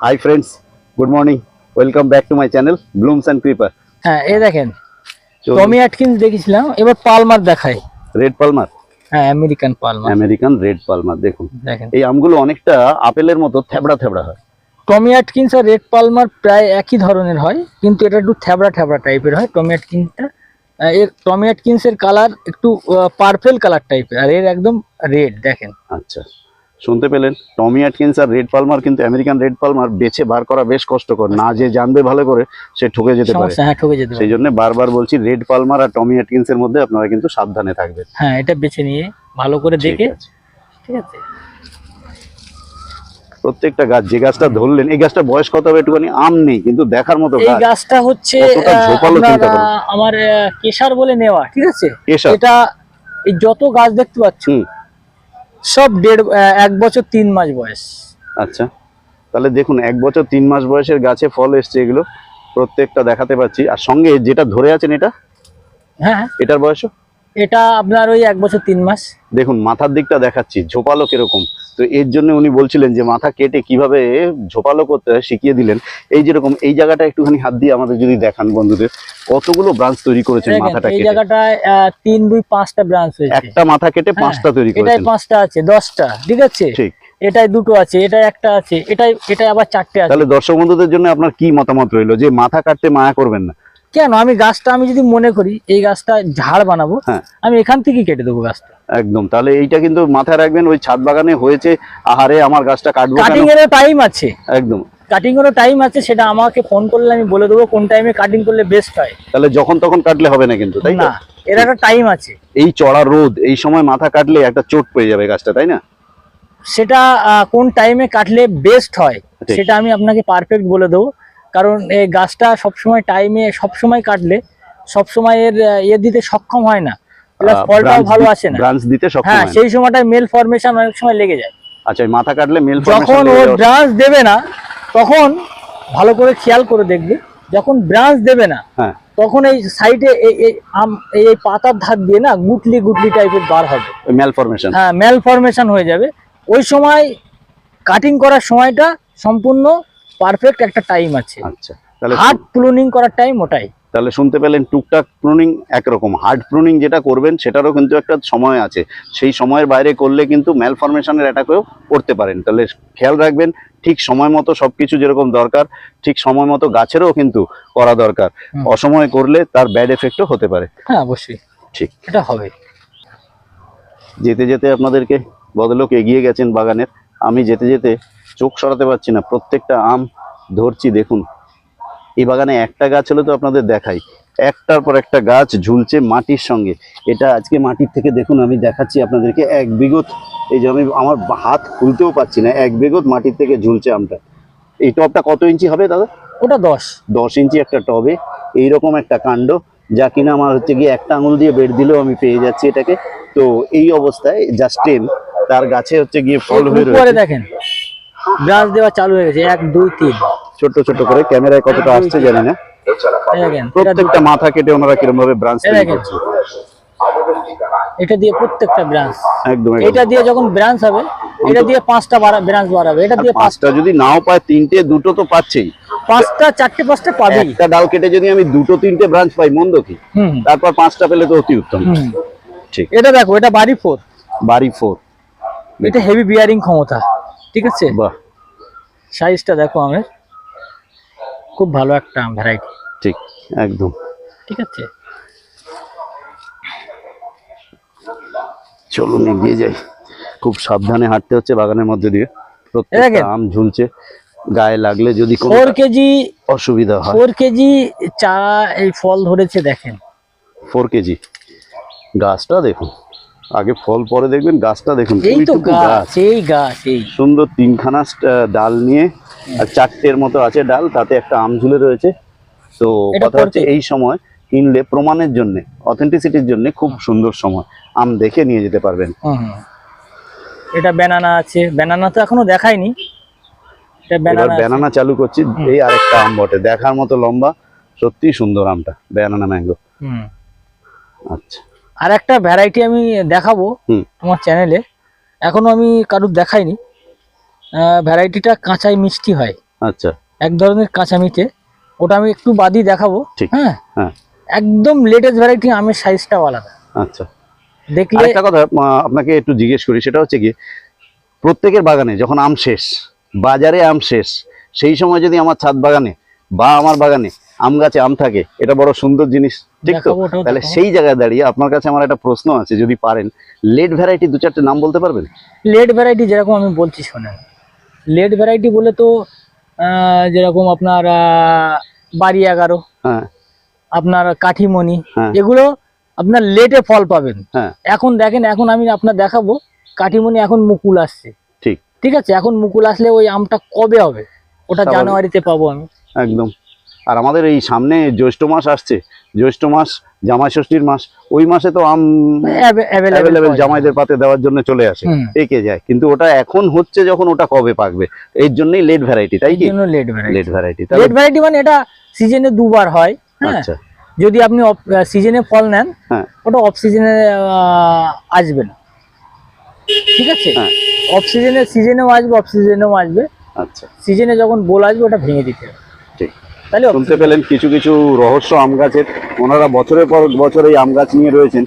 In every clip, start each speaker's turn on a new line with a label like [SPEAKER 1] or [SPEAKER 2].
[SPEAKER 1] Hi friends good morning welcome back to my channel blooms and creeper
[SPEAKER 2] হ্যাঁ এই দেখেন Tommy Atkins দেখেছিলাম এবার পালমার দেখাই।
[SPEAKER 1] রেড পালমার
[SPEAKER 2] হ্যাঁ American palmer
[SPEAKER 1] American red palmer দেখুন।
[SPEAKER 2] দেখেন।
[SPEAKER 1] এই আমগুলো অনেকটা আপেলের মতো থেবড়া থেবড়া হয়।
[SPEAKER 2] টমি অ্যাটকিন্স আর রেড পালমার প্রায় একই ধরনের হয় কিন্তু এটা একটু থ্যাবড়া থ্যাবড়া টাইপের হয়। টমি অ্যাটকিন্সটা আহ, এর টমি অ্যাটকিন্সের কালার একটু পার্পেল কালার টাইপের আর এর একদম রেড দেখেন।
[SPEAKER 1] আচ্ছা। শুনতে পেলেন? টমি অ্যাটকিন্স আর রেড পালমার কিন্তু আমেরিকান রেড পালমার বেছে বার করা বেশ কষ্টকর। না যে জানবে ভালো করে সে ঠকে যেতে পারে।
[SPEAKER 2] হ্যাঁ
[SPEAKER 1] সেই জন্য বারবার বলছি রেড পালমার আর টমি অ্যাটকিন্স এর মধ্যে আপনারা কিন্তু সাবধানে থাকবেন।
[SPEAKER 2] হ্যাঁ এটা বেছে নিয়ে ভালো করে দেখে। ঠিক আছে।
[SPEAKER 1] প্রত্যেকটা গাছ যে গাছটা ধরলেন এই গাছটা বয়স কত হবে একটুখানি? আম নেই কিন্তু দেখার মতো
[SPEAKER 2] এই গাছটা হচ্ছে আমার কেশার বলে নেওয়া ঠিক আছে? এটা এই যত গাছ দেখতে পাচ্ছ সব দেড় এক বছর তিন মাস বয়স।
[SPEAKER 1] আচ্ছা। তাহলে দেখুন এক বছর তিন মাস বয়সের গাছে ফল এসছে এগুলো প্রত্যেকটা দেখাতে পাচ্ছি। আর সঙ্গে যেটা ধরে আছেন এটা?
[SPEAKER 2] হ্যাঁ।
[SPEAKER 1] এটার বয়সও?
[SPEAKER 2] এটা আপনার ওই এক বছর তিন মাস।
[SPEAKER 1] দেখুন মাথার দিকটা দেখাচ্ছি ঝোপালো কীরকম। তো এর জন্য উনি বলছিলেন যে মাথা কেটে কীভাবে ঝোপালো করতে হয় শিখিয়ে দিলেন। এই যেরকম এই জায়গাটা একটুখানি হাত দিয়ে আমাদের যদি দেখান বন্ধুদের কতগুলো ব্রাঞ্চ তৈরি করেছেন মাথাটা
[SPEAKER 2] এই জায়গাটায় তিন দুই পাঁচটা ব্রাঞ্চ হয়েছে।
[SPEAKER 1] একটা মাথা কেটে
[SPEAKER 2] হ্যাঁ,
[SPEAKER 1] পাঁচটা তৈরি করেছেন।
[SPEAKER 2] পাঁচটা আছে দশটা ঠিক আছে?
[SPEAKER 1] ঠিক।
[SPEAKER 2] এটাই দুটো আছে এটাই একটা আছে এটাই এটাই আবার চারটে আছে।
[SPEAKER 1] তাহলে দর্শক বন্ধুদের জন্য আপনার কি মতামত রইল? যে মাথা কাটতে মায়া করবেন না।
[SPEAKER 2] কেন? আমি গাছটা আমি যদি মনে করি এই গাছটা ঝাড় বানাবো
[SPEAKER 1] হ্যাঁ।
[SPEAKER 2] আমি এখান থেকেই কেটে দেবো গাছটা।
[SPEAKER 1] একদম। তাহলে এইটা কিন্তু মাথায় রাখবেন ওই ছাদ বাগানে হয়েছে আহারে আমার গাছটা কাটবো
[SPEAKER 2] কাটিং এরও টাইম আছে।
[SPEAKER 1] একদম।
[SPEAKER 2] কাটিং এরও টাইম আছে সেটা আমাকে ফোন করলে আমি বলে দেবো কোন টাইমে কাটিং করলে বেস্ট হয়।
[SPEAKER 1] তাহলে যখন তখন কাটলে হবে না কিন্তু তাই
[SPEAKER 2] না এর একটা টাইম আছে।
[SPEAKER 1] এই চড়া রোদ এই সময় মাথা কাটলে একটা চোট পেয়ে যাবে গাছটা তাই না?
[SPEAKER 2] সেটা কোন টাইমে কাটলে বেস্ট হয় সেটা আমি আপনাকে পারফেক্ট বলে দেবো। কারণ এই গাছটা সবসময় টাইমে সবসময় কাটলে সবসময় এর ইয়ে দিতে সক্ষম হয় না। প্লাস ফলটাও ভালো আসে না।
[SPEAKER 1] ব্রাঞ্চ দিতে সক্ষম
[SPEAKER 2] হ্যাঁ সেই সময়টায় মেল ফরমেশন অনেক সময় লেগে যায়।
[SPEAKER 1] আচ্ছা মাথা কাটলে মেল
[SPEAKER 2] যখন ও ব্রাঞ্চ দেবে না তখন ভালো করে খেয়াল করে দেখবে যখন ব্রাঞ্চ দেবে না
[SPEAKER 1] হ্যাঁ।
[SPEAKER 2] তখন এই সাইডে এই পাতার ধার দিয়ে না গুটলি গুটলি টাইপের বার হবে।
[SPEAKER 1] মেল ফরমেশন
[SPEAKER 2] হ্যাঁ মেল ফরমেশন হয়ে যাবে। ওই সময় কাটিং করার সময়টা সম্পূর্ণ পারফেক্ট একটা টাইম আছে।
[SPEAKER 1] আচ্ছা তাহলে
[SPEAKER 2] হার্ড প্লুনিং করার টাইম ওটাই।
[SPEAKER 1] তাহলে শুনতে পেলেন টুকটাক প্রুনিং একরকম। হার্ড প্রুনিং যেটা করবেন সেটারও কিন্তু একটা সময় আছে। সেই সময়ের বাইরে করলে কিন্তু ম্যাল ফরমেশনের অ্যাটাকেও করতে পারেন। তাহলে খেয়াল রাখবেন ঠিক সময় মতো সবকিছু যেরকম দরকার ঠিক সময় মতো গাছেরও কিন্তু করা দরকার। অসময়ে করলে তার ব্যাড এফেক্টও হতে পারে।
[SPEAKER 2] হ্যাঁ অবশ্যই।
[SPEAKER 1] ঠিক।
[SPEAKER 2] এটা হবে।
[SPEAKER 1] যেতে যেতে আপনাদেরকে বদলোক এগিয়ে গেছেন বাগানের। আমি যেতে যেতে চোখ সরাতে পারছি না প্রত্যেকটা আম ধরছি দেখুন। এই বাগানে একটা গাছ হলে তো আপনাদের দেখাই। একটার পর একটা গাছ ঝুলছে মাটির সঙ্গে। এটা আজকে মাটির থেকে দেখুন আমি দেখাচ্ছি আপনাদেরকে এক বিগত এই যে আমি আমার হাত খুলতেও পাচ্ছি না এক বিগত মাটির থেকে ঝুলছে আমটা। এই টবটা কত ইঞ্চি হবে দাদা?
[SPEAKER 2] ওটা দশ।
[SPEAKER 1] দশ ইঞ্চি একটা টবে। এইরকম একটা কাণ্ড যা কিনা আমার হচ্ছে গিয়ে একটা আঙুল দিয়ে বের দিলেও আমি পেয়ে যাচ্ছি এটাকে। তো এই অবস্থায় জাস্ট টেন তার গাছে হচ্ছে গিয়ে ফল হয়ে রয়েছে।
[SPEAKER 2] দেখেন। ব্রাঞ্চ দেওয়া চালু হয়ে গেছে এক দুই তিন।
[SPEAKER 1] ছোট ছোট করে ক্যামেরায় কতটা আসছে জানি না। প্রত্যেকটা মাথা কেটে ওনারা কিরম ভাবে ব্রাঞ্চ
[SPEAKER 2] এটা দিয়ে প্রত্যেকটা ব্রাঞ্চ
[SPEAKER 1] একদম।
[SPEAKER 2] এটা দিয়ে যখন ব্রাঞ্চ হবে এটা দিয়ে পাঁচটা ব্রাঞ্চ বাড়াবে। এটা দিয়ে
[SPEAKER 1] পাঁচটা যদি নাও পায় তিনটে দুটো তো পাচ্ছেই।
[SPEAKER 2] পাঁচটা চারটে পাঁচটা পাবেই।
[SPEAKER 1] একটা ডাল কেটে যদি আমি দুটো তিনটে ব্রাঞ্চ পাই মন্দ কি? তারপর পাঁচটা পেলে তো অতি উত্তম। ঠিক।
[SPEAKER 2] এটা দেখো এটা বাড়ি ফোর।
[SPEAKER 1] বাড়ি ফোর।
[SPEAKER 2] এটা হেভি বিয়ারিং ক্ষমতা। ঠিক আছে?
[SPEAKER 1] বাহ।
[SPEAKER 2] সাইজটা দেখো আমের। খুব ভালো একটা আম ভ্যারাইটি
[SPEAKER 1] ঠিক একদম।
[SPEAKER 2] ঠিক আছে?
[SPEAKER 1] চলুন এগিয়ে যাই। খুব সাবধানে হাঁটতে হচ্ছে বাগানের মধ্যে দিয়ে। প্রত্যেকটা আম ঝুলছে। গায়ে লাগলে যদি
[SPEAKER 2] ফোর কেজি
[SPEAKER 1] অসুবিধা হয়।
[SPEAKER 2] ফোর কেজি চা এই ফল ধরেছে দেখেন।
[SPEAKER 1] Four KG. গাছটা দেখুন। আগে ফল পরে দেখবেন গাছটা দেখুন
[SPEAKER 2] এই তো গাছ এই গাছ এই।
[SPEAKER 1] সুন্দর তিনখানা ডাল নিয়ে আর চারটের মতো আছে ডাল তাতে একটা আম ঝুলে রয়েছে। তো কথা হচ্ছে এই সময় কিনলে প্রমাণের জন্য অথেন্টিসিটির জন্য খুব সুন্দর সময় আম দেখে নিয়ে যেতে পারবেন।
[SPEAKER 2] এটা ব্যানানা আছে। ব্যানানা তো এখনও দেখাইনি এটা ব্যানানা
[SPEAKER 1] ব্যানানা চালু করছি এই আরেকটা আম বটে। দেখার মতো লম্বা সত্যি সুন্দর আমটা ব্যানানা ম্যাঙ্গো
[SPEAKER 2] হুম।
[SPEAKER 1] আচ্ছা।
[SPEAKER 2] আর একটা ভ্যারাইটি আমি দেখাবো আমার চ্যানেলে এখনও আমি কারুর দেখাইনি। ভ্যারাইটিটা কাঁচাই মিষ্টি হয়।
[SPEAKER 1] আচ্ছা।
[SPEAKER 2] এক ধরনের কাঁচা মিঠে ওটা আমি একটু বাদই দেখাবো।
[SPEAKER 1] ঠিক।
[SPEAKER 2] হ্যাঁ?
[SPEAKER 1] হ্যাঁ।
[SPEAKER 2] একদম লেটেস্ট ভ্যারাইটি আমের সাইজটাও আলাদা।
[SPEAKER 1] আচ্ছা।
[SPEAKER 2] দেখলে
[SPEAKER 1] একটা কথা আপনাকে একটু জিজ্ঞেস করি সেটা হচ্ছে কি প্রত্যেকের বাগানে যখন আম শেষ বাজারে আম শেষ সেই সময় যদি আমার ছাদ বাগানে বা আমার বাগানে আম গাছে আম থাকে এটা বড় সুন্দর জিনিস ঠিক তো? তাহলে সেই জায়গায় দাঁড়িয়ে আপনার কাছে আমার একটা প্রশ্ন আছে যদি পারেন লেট ভ্যারাইটি দু চারটে নাম বলতে পারবেন?
[SPEAKER 2] লেট ভ্যারাইটি যেরকম আমি বলছি শোনেন লেট ভ্যারাইটি বলে তো যেরকম আপনার বাড়ি এগারো
[SPEAKER 1] হ্যাঁ।
[SPEAKER 2] আপনার কাঠিমণি
[SPEAKER 1] হ্যাঁ।
[SPEAKER 2] এগুলো আপনার লেটে ফল পাবেন।
[SPEAKER 1] হ্যাঁ।
[SPEAKER 2] এখন দেখেন এখন আমি আপনার দেখাবো কাঠিমণি এখন মুকুল আসছে।
[SPEAKER 1] ঠিক।
[SPEAKER 2] ঠিক আছে এখন মুকুল আসলে ওই আমটা কবে হবে? ওটা জানুয়ারিতে পাবো আমি।
[SPEAKER 1] একদম। আর আমাদের এই সামনে জ্যৈষ্ঠ মাস আসছে জ্যৈষ্ঠ মাস জামাই ষষ্ঠীর মাস ওই মাসে তো আম
[SPEAKER 2] অ্যাভেলেবেল
[SPEAKER 1] জামাইদের পাতে দেওয়ার জন্য চলে আসে। একে যায়। কিন্তু ওটা এখন হচ্ছে যখন ওটা কবে পাকবে এর জন্যই লেট ভ্যারাইটি তাই কি?
[SPEAKER 2] জন্য লেট ভ্যারাইটি
[SPEAKER 1] লেট ভ্যারাইটি
[SPEAKER 2] মানে এটা সিজনে দুবার হয় হ্যাঁ।
[SPEAKER 1] আচ্ছা।
[SPEAKER 2] যদি আপনি সিজনে ফল নেন
[SPEAKER 1] হ্যাঁ।
[SPEAKER 2] ওটা অফ সিজনে আসবে না। ঠিক আছে? অফ সিজনে সিজনেও আসবে অফ সিজনেও আসবে।
[SPEAKER 1] আচ্ছা।
[SPEAKER 2] সিজনে যখন বোল আসবে ওটা ভেঙে দিতে হবে।
[SPEAKER 1] শুনতে পেলেন কিছু কিছু রহস্য আম গাছের। ওনারা বছরের পর বছর এই আম গাছ নিয়ে রয়েছেন।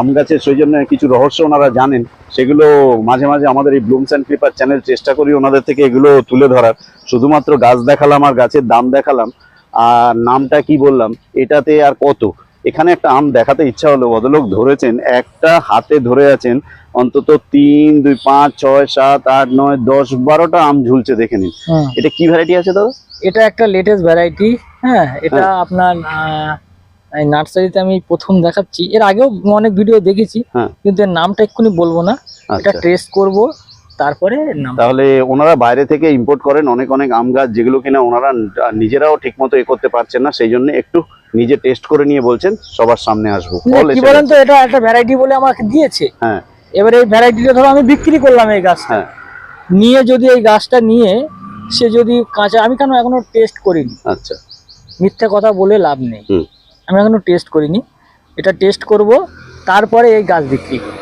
[SPEAKER 1] আম গাছের সেই জন্য কিছু রহস্য ওনারা জানেন। সেগুলো মাঝে মাঝে আমাদের এই ব্লুমস অ্যান্ড ক্লিপার চ্যানেল চেষ্টা করি ওনাদের থেকে এগুলো তুলে ধরার। শুধুমাত্র গাছ দেখালাম আর গাছের দাম দেখালাম। আর নামটা কি বললাম? এটাতে আর কত? এখানে একটা আম দেখাতে ইচ্ছা হলো। ভদ্রলোক ধরেছেন, একটা হাতে ধরে আছেন অন্তত তিন দুই পাঁচ ছয় সাত আট নয় দশ বারোটা আম ঝুলছে দেখে নিন। এটা কি ভ্যারাইটি আছে দাদা?
[SPEAKER 2] এটা একটা লেটেস্ট ভ্যারাইটি হ্যাঁ এটা আপনার নার্সারিতে আমি প্রথম দেখাচ্ছি। এর আগেও অনেক ভিডিও দেখেছি
[SPEAKER 1] হ্যাঁ।
[SPEAKER 2] কিন্তু এর নামটা এক্ষুনি বলব না। এটা
[SPEAKER 1] আচ্ছা।
[SPEAKER 2] টেস্ট করব তারপরে
[SPEAKER 1] তাহলে ওনারা বাইরে থেকে ইম্পোর্ট করেন অনেক অনেক আম গাছ যেগুলো কিনা ওনারা নিজেরাও ঠিক মতো এ করতে পারছেন না সেই জন্য একটু নিজে টেস্ট করে নিয়ে বলছেন সবার সামনে আসব।
[SPEAKER 2] কি বলেন তো এটা একটা ভ্যারাইটি বলে আমাকে দিয়েছে।
[SPEAKER 1] হ্যাঁ।
[SPEAKER 2] এবার এই ভ্যারাইটিটা ধরো আমি বিক্রি করলাম এই গাছটা।
[SPEAKER 1] হ্যাঁ।
[SPEAKER 2] নিয়ে যদি এই গাছটা নিয়ে সে যদি কাঁচা আমি কেন এখনও টেস্ট করিনি?
[SPEAKER 1] আচ্ছা।
[SPEAKER 2] মিথ্যে কথা বলে লাভ নেই। আমি এখনও টেস্ট করিনি। এটা টেস্ট করব তারপরে এই গাছ বিক্রি করব।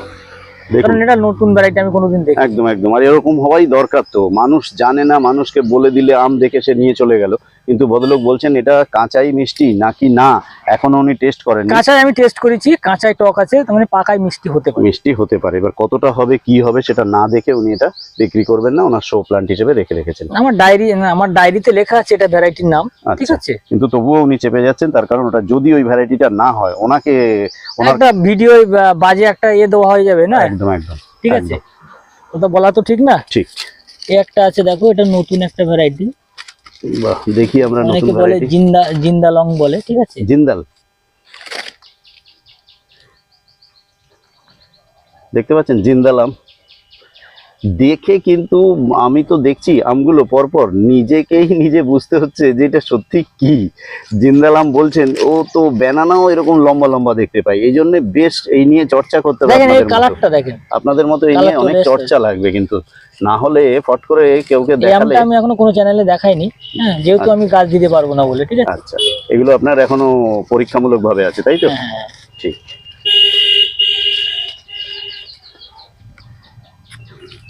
[SPEAKER 2] কারণ এটা নতুন ভ্যারাইটি আমি কোনোদিন দেখি
[SPEAKER 1] একদম একদম। আর এরকম হওয়াই দরকার তো। মানুষ জানে না মানুষকে বলে দিলে আম দেখে সে নিয়ে চলে গেল। কিন্তু ভদ্রলোক বলছেন এটা কাঁচাই মিষ্টি নাকি না? এখনও উনি টেস্ট করেন
[SPEAKER 2] কাঁচাই আমি টেস্ট করেছি কাঁচায় টক আছে তার মানে পাকায় মিষ্টি হতে পারে।
[SPEAKER 1] মিষ্টি হতে পারে। এবার কতটা হবে কি হবে সেটা না দেখে উনি এটা বিক্রি করবেন না ওনার শো প্লান্ট হিসেবে রেখে রেখেছেন।
[SPEAKER 2] আমার ডায়েরি আমার ডায়েরিতে লেখা আছে এটা ভ্যারাইটির নাম ঠিক
[SPEAKER 1] আচ্ছা
[SPEAKER 2] আছে?
[SPEAKER 1] কিন্তু তবুও উনি চেপে যাচ্ছেন তার কারণ ওটা যদি ওই ভ্যারাইটিটা না হয় ওনাকে
[SPEAKER 2] একটা ভিডিও বাজে একটা ইয়ে দেওয়া হয়ে যাবে না?
[SPEAKER 1] একদম একদম
[SPEAKER 2] ঠিক আছে? ওটা বলা তো ঠিক না?
[SPEAKER 1] ঠিক।
[SPEAKER 2] এই একটা আছে দেখো এটা নতুন একটা ভ্যারাইটি
[SPEAKER 1] বাহ, দেখি আমরা নতুন
[SPEAKER 2] বলে
[SPEAKER 1] জিন্দা
[SPEAKER 2] জিন্দা জিন্দালং বলে ঠিক আছে?
[SPEAKER 1] জিন্দাল। দেখতে পাচ্ছেন জিন্দাল আম দেখে কিন্তু আমি তো দেখছি আমগুলো পরপর। নিজেকেই নিজে বুঝতে হচ্ছে যে এটা সত্যি কি। জিন্দাল আম বলছেন ও তো ব্যানানাও এরকম লম্বা লম্বা দেখতে পাই এই জন্য বেশ এই নিয়ে চর্চা করতে
[SPEAKER 2] দেখেন
[SPEAKER 1] আপনাদের মতো। এই নিয়ে অনেক চর্চা লাগবে কিন্তু। না হলে ফট করে কেউকে
[SPEAKER 2] এই
[SPEAKER 1] দেখালে
[SPEAKER 2] আমি এখনও কোনো চ্যানেলে দেখাইনি। হ্যাঁ যেহেতু আমি গাছ দিতে পারব না বলে ঠিক আছে?
[SPEAKER 1] আচ্ছা। এগুলো আপনার এখনও পরীক্ষামূলক ভাবে আছে তাই তো?
[SPEAKER 2] হ্যাঁ।
[SPEAKER 1] ঠিক।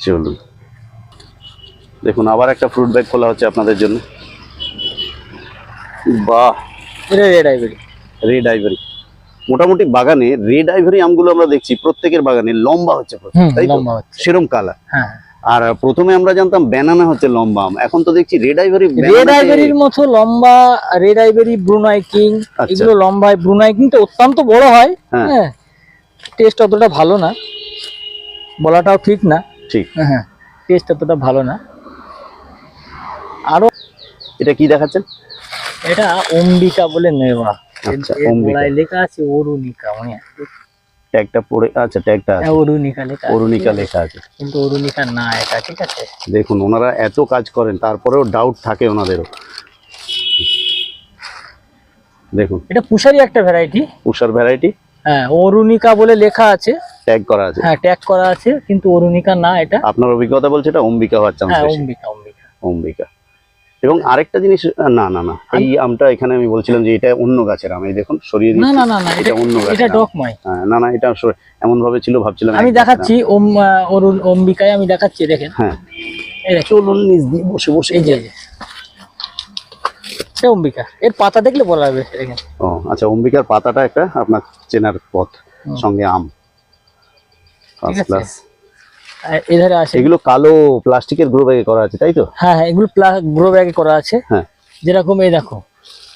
[SPEAKER 1] চলুন দেখুন আবার একটা ফ্রুট ব্যাগ খোলা হচ্ছে আপনাদের জন্য। বাহ!
[SPEAKER 2] রেড আইভরি
[SPEAKER 1] রেড আইভরি মোটামুটি বাগানে রেড আইভরি আমগুলো আমরা দেখছি প্রত্যেকের বাগানে লম্বা হচ্ছে তাই সেরম কালার
[SPEAKER 2] হ্যাঁ।
[SPEAKER 1] আর প্রথমে আমরা জানতাম ব্যানানা হচ্ছে লম্বা আম। এখন তো দেখছি রেড আইভরি
[SPEAKER 2] রেড আইভরির মতো লম্বা রেড আইভরি ব্রুনাই কিং
[SPEAKER 1] আচ্ছা।
[SPEAKER 2] এগুলো লম্বা। হয় ব্রুনাই কিং তো অত্যন্ত বড় হয়
[SPEAKER 1] হ্যাঁ।
[SPEAKER 2] হ্যাঁ। টেস্ট অতটা ভালো না। বলাটাও ঠিক না।
[SPEAKER 1] ঠিক।
[SPEAKER 2] হ্যাঁ টেস্ট অতটা ভালো না। আরও
[SPEAKER 1] এটা কি দেখাচ্ছেন?
[SPEAKER 2] এটা অম্বিকা বলে নেওয়া।
[SPEAKER 1] আচ্ছা, অম্বিকা।
[SPEAKER 2] লেখা আছে অরুণিকা মানে
[SPEAKER 1] ট্যাগটা পড়ে আচ্ছা ট্যাগটা আছে।
[SPEAKER 2] হ্যাঁ, অরুণিকা লেখা আছে,
[SPEAKER 1] অরুণিকা লেখা আছে।
[SPEAKER 2] কিন্তু অরুণিকা না এটা ঠিক আছে?
[SPEAKER 1] দেখুন ওনারা এত কাজ করেন তারপরেও ডাউট থাকে ওনাদেরও। দেখুন।
[SPEAKER 2] এটা পুষারি একটা ভ্যারাইটি
[SPEAKER 1] উষার ভ্যারাইটি
[SPEAKER 2] হ্যাঁ অরুণিকা বলে লেখা আছে।
[SPEAKER 1] ট্যাগ করা আছে।
[SPEAKER 2] হ্যাঁ ট্যাগ করা আছে কিন্তু অরুণিকা না এটা।
[SPEAKER 1] আপনার অভিজ্ঞতা বলছে এটা অম্বিকা হওয়ার চান্স
[SPEAKER 2] হ্যাঁ অম্বিকা অম্বিকা।
[SPEAKER 1] অম্বিকা। এবং আরেকটা জিনিস না না না এই আমটা এখানে আমি বলছিলাম যে এটা অন্য গাছের আম এই দেখুন সরিয়ে দিচ্ছি
[SPEAKER 2] না না না
[SPEAKER 1] এটা
[SPEAKER 2] এটা
[SPEAKER 1] অন্য
[SPEAKER 2] এটা
[SPEAKER 1] গাছের
[SPEAKER 2] ডকমাই
[SPEAKER 1] হ্যাঁ, না না এটা এমন ভাবে ছিল ভাবছিলাম
[SPEAKER 2] আমি দেখাচ্ছি ওম অরুণ অম্বিকায় আমি দেখাচ্ছি দেখেন।
[SPEAKER 1] হ্যাঁ। চলুন নিজ দিয়ে বসে বসে।
[SPEAKER 2] এই যে। এটা অম্বিকা। এর পাতা দেখলে বলা যাবে
[SPEAKER 1] ও আচ্ছা অম্বিকার পাতাটা একটা আপনার চেনার পথ সঙ্গে আম। ফার্স্ট ক্লাস
[SPEAKER 2] এধারে আছে
[SPEAKER 1] এগুলো কালো প্লাস্টিকের গ্রো ব্যাগে করা আছে তাই তো?
[SPEAKER 2] হ্যাঁ হ্যাঁ এগুলো গ্রো ব্যাগে করা আছে।
[SPEAKER 1] হ্যাঁ।
[SPEAKER 2] যেরকম এই দেখো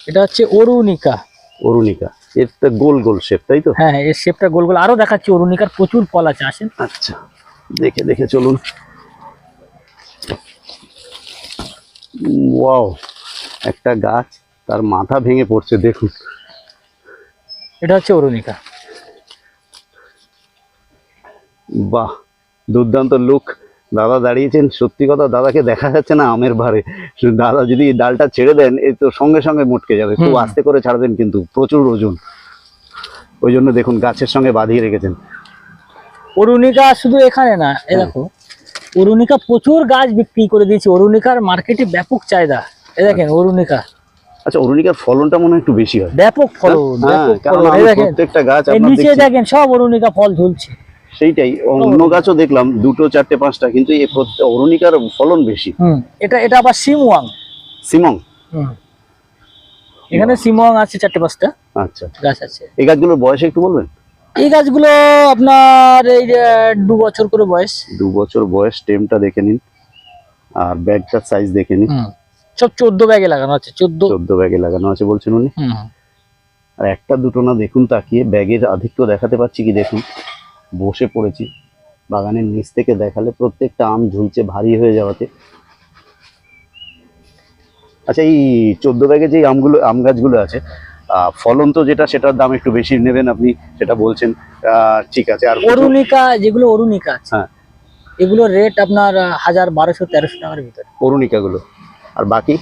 [SPEAKER 2] এটা হচ্ছে অরুণিকা।
[SPEAKER 1] অরুণিকা। এর তো গোল গোল শেপ তাই তো?
[SPEAKER 2] হ্যাঁ হ্যাঁ এর শেপটা গোল গোল। আরও দেখাচ্ছি অরুণিকার প্রচুর ফল আছে আসেন।
[SPEAKER 1] আচ্ছা দেখে দেখে চলুন। ওয়াও। একটা গাছ তার মাথা ভেঙে পড়ছে দেখুন।
[SPEAKER 2] এটা হচ্ছে অরুণিকা।
[SPEAKER 1] বাহ দুর্দান্ত লুক দাদা দাঁড়িয়েছেন সত্যি কথা দাদাকে দেখা যাচ্ছে না আমের ভারে দাদা যদি ডালটা ছেড়ে দেন এই তো সঙ্গে সঙ্গে মুটকে যাবে। খুব আস্তে করে ছাড়বেন কিন্তু প্রচুর ওজন। ওই জন্য দেখুন গাছের সঙ্গে বাঁধিয়ে রেখেছেন।
[SPEAKER 2] অরুণিকা শুধু এখানে না এ দেখো। অরুণিকা প্রচুর গাছ বিক্রি করে দিয়েছে। অরুণিকার মার্কেটে ব্যাপক চাহিদা। এ দেখেন অরুণিকা।
[SPEAKER 1] আচ্ছা অরুণিকার ফলনটা মনে হয় একটু বেশি হয়।
[SPEAKER 2] ব্যাপক ফলন
[SPEAKER 1] হ্যাঁ,
[SPEAKER 2] এই দেখেন
[SPEAKER 1] প্রত্যেকটা গাছ
[SPEAKER 2] এই নিচে দেখেন সব অরুণিকা ফল ঝুলছে।
[SPEAKER 1] সেইটাই অন্য গাছও দেখলাম দুটো চারটে পাঁচটা কিন্তু এই অরুণিকার ফলন বেশি।
[SPEAKER 2] এটা এটা আবার সিমওয়াং
[SPEAKER 1] সিমং
[SPEAKER 2] হুম। এখানে সিমওয়াং আছে চারটে পাঁচটা
[SPEAKER 1] আচ্ছা।
[SPEAKER 2] গাছ আছে।
[SPEAKER 1] এই গাছগুলোর বয়স একটু বলবেন?
[SPEAKER 2] এই গাছগুলো আপনার এই যে দু বছর করে বয়স।
[SPEAKER 1] দু বছর বয়স টেমটা দেখে নিন আর ব্যাগটার সাইজ দেখে নিন।
[SPEAKER 2] সব চোদ্দ ব্যাগে লাগানো আছে চোদ্দ।
[SPEAKER 1] চোদ্দ ব্যাগে লাগানো আছে বলছেন উনি।
[SPEAKER 2] হুম
[SPEAKER 1] আর একটা দুটো না দেখুন তাকিয়ে ব্যাগের আধিক্য দেখাতে পাচ্ছি কি দেখুন? বসে পড়েছি বাগানের নিচ থেকে দেখালে প্রত্যেকটা আম ঝুলছে ভারী হয়ে যাওয়াতে। আচ্ছা এই চোদ্দ ব্যাগে যে আমগুলো আম গাছগুলো আছে ফলন তো যেটা সেটার দাম একটু বেশি নেবেন আপনি সেটা বলছেন ঠিক আছে। আর
[SPEAKER 2] অরুণিকা যেগুলো অরুণিকা আছে
[SPEAKER 1] হ্যাঁ।
[SPEAKER 2] এগুলোর রেট আপনার হাজার বারোশো তেরোশো টাকার ভিতরে।
[SPEAKER 1] অরুণিকাগুলো? আর বাকি?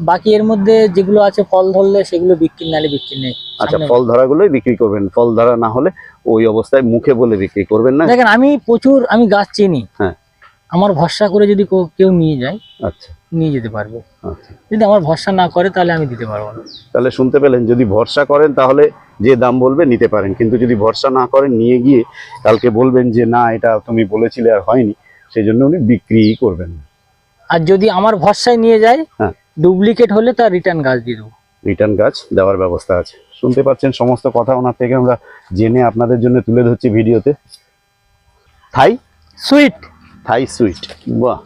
[SPEAKER 2] বাকি এর মধ্যে যেগুলো আছে ফল ধরলে সেগুলো বিক্রি নালে বিক্রি নেই।
[SPEAKER 1] আচ্ছা ফল ধরাগুলোই বিক্রি করবেন। ফল ধরা না হলে ওই অবস্থায় মুখে বলে বিক্রি করবেন না?
[SPEAKER 2] দেখেন আমি প্রচুর আমি গাছ চিনি।
[SPEAKER 1] হ্যাঁ।
[SPEAKER 2] আমার ভরসা করে যদি কেউ- কেউ নিয়ে যায়
[SPEAKER 1] আচ্ছা।
[SPEAKER 2] নিয়ে যেতে পারবে।
[SPEAKER 1] আচ্ছা।
[SPEAKER 2] যদি আমার ভরসা না করে তাহলে আমি দিতে পারব না।
[SPEAKER 1] তাহলে শুনতে পেলেন যদি ভরসা করেন তাহলে যে দাম বলবে নিতে পারেন। কিন্তু যদি ভরসা না করেন নিয়ে গিয়ে কালকে বলবেন যে না এটা তুমি বলেছিলে আর হয়নি। সেই জন্য উনি বিক্রি করবেন না।
[SPEAKER 2] আর যদি আমার ভরসায় নিয়ে যায়
[SPEAKER 1] হ্যাঁ।
[SPEAKER 2] ডুপ্লিকেট হলে তার রিটার্ন গাছ দিয়ে দেবো।
[SPEAKER 1] রিটার্ন গাছ দেওয়ার ব্যবস্থা আছে। শুনতে পাচ্ছেন সমস্ত কথা ওনার থেকে আমরা জেনে আপনাদের জন্য তুলে ধরছি ভিডিওতে। থাই?
[SPEAKER 2] সুইট
[SPEAKER 1] থাই সুইট বাহ।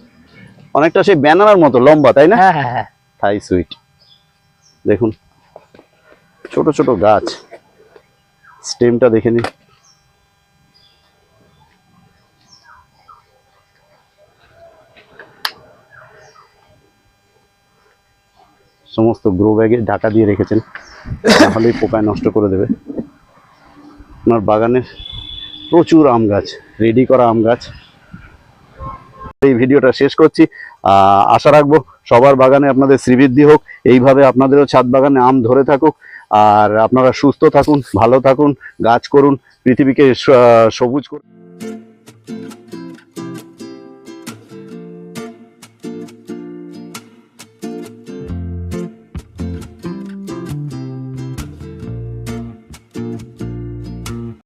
[SPEAKER 1] অনেকটা সেই ব্যানানার মতো লম্বা তাই না?
[SPEAKER 2] হ্যাঁ হ্যাঁ হ্যাঁ।
[SPEAKER 1] থাই সুইট দেখুন। ছোট ছোট গাছ। স্টেমটা দেখে নিন। সমস্ত গ্রো ব্যাগে ঢাকা দিয়ে রেখেছেন। নাহলেই পোকায় নষ্ট করে দেবে। আপনার বাগানের প্রচুর আম গাছ রেডি করা আম গাছ। এই ভিডিওটা শেষ করছি। আশা রাখব সবার বাগানে আপনাদের শ্রীবৃদ্ধি হোক। এইভাবে আপনাদেরও ছাদ বাগানে আম ধরে থাকুক। আর আপনারা সুস্থ থাকুন, ভালো থাকুন, গাছ করুন, পৃথিবীকে সবুজ করুন।